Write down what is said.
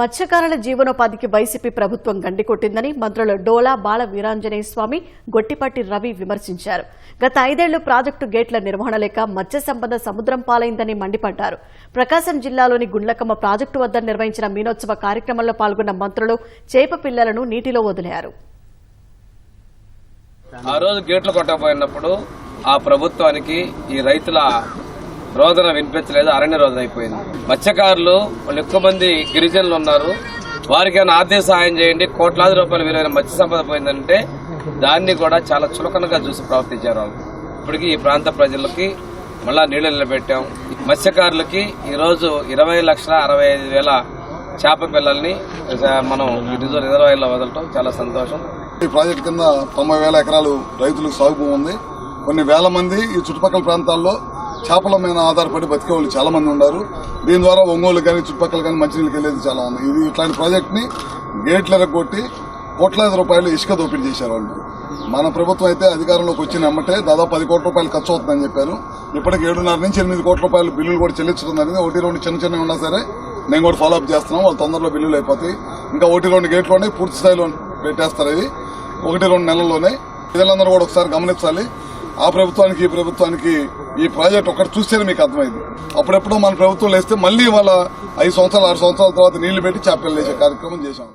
మత్స్యకారుల జీవనోపాధికి వైసీపీ ప్రభుత్వం గండికొట్టిందని మంత్రులు డోలా బాల వీరాంజనేయ స్వామి గొట్టిపాటి రవి విమర్శించారు. గత ఐదేళ్ళు ప్రాజెక్టు గేట్ల నిర్వహణ లేక మత్స్య సంపద సముద్రం పాలైందని మండిపడ్డారు. ప్రకాశం జిల్లాలోని గుండ్లకమ్మ ప్రాజెక్టు వద్ద నిర్వహించిన మీనోత్సవ కార్యక్రమంలో పాల్గొన్న మంత్రులు చేప పిల్లలను నీటిలో వదిలారు. ఆ రోజు గేట్లు కొట్టకపోయినప్పుడు ఆ ప్రభుత్వానికి ఈ రైతుల రోదన వినిపించలేదు అరణ్య రోదన అయిపోయింది. మత్స్యకారులు వాళ్ళు ఎక్కువ మంది గిరిజనులు ఉన్నారు. వారికి ఏమైనా ఆర్థిక సహాయం చేయండి. కోట్లాది రూపాయల విలువైన మత్స్య సంపద పోయిందంటే దాన్ని కూడా చాలా చులకనగా చూసి ప్రవర్తించారు వాళ్ళు. ఇప్పటికీ ఈ ప్రాంత ప్రజలకి మళ్ళా నీళ్ళు నిలబెట్టాం. మత్స్యకారులకి ఈరోజు ఇరవై లక్షల అరవై ఐదు వేల చేప పిల్లల్ని మనం రిజర్వ్ రిజర్వాయర్లో వదలటం చాలా సంతోషం. ఈ ప్రాజెక్ట్ కింద తొంభై వేల ఎకరాలు రైతులకు సాగు ఉంది. కొన్ని వేల మంది ఈ చుట్టుపక్కల ప్రాంతాల్లో చేపల మీద ఆధారపడి బతికే వాళ్ళు చాలా మంది ఉన్నారు. దీని ద్వారా ఒంగోలు కానీ చుట్టుపక్కల కానీ మంచినీళ్ళకి వెళ్ళేది చాలా ఉంది. ఇది ఇట్లాంటి ప్రాజెక్ట్ని గేట్లు ఎరగొట్టి కోట్లాది రూపాయలు ఇసుక దోపిడీ చేశారు వాళ్ళు. మన ప్రభుత్వం అయితే అధికారంలోకి వచ్చిన ఎమ్మటే దాదాపు పది కోట్ల రూపాయలు ఖర్చు అవుతుందని చెప్పారు. ఇప్పటికి ఏడున్నర నుంచి ఎనిమిది కోట్ల రూపాయలు బిల్లులు కూడా చెల్లించడం అనేది ఒకటి రెండు చిన్న చిన్నవి ఉన్నా సరే మేము కూడా ఫాలో అప్ చేస్తున్నాం. వాళ్ళు తొందరలో బిల్లులు అయిపోతాయి. ఇంకా ఒకటి రెండు గేట్లోనే పూర్తి స్థాయిలో పెట్టేస్తారు ఇవి ఒకటి రెండు నెలల్లోనే. ప్రజలందరూ కూడా ఒకసారి గమనించాలి. ఆ ప్రభుత్వానికి ఈ ప్రభుత్వానికి ఈ ప్రాజెక్ట్ ఒకటి చూస్తేనే మీకు అర్థమైంది. అప్పుడెప్పుడో మన ప్రభుత్వం లేస్తే మళ్ళీ వాళ్ళ ఐదు సంవత్సరాలు ఆరు సంవత్సరాల తర్వాత నీళ్ళు పెట్టి చేపలు వేసే కార్యక్రమం చేశాం.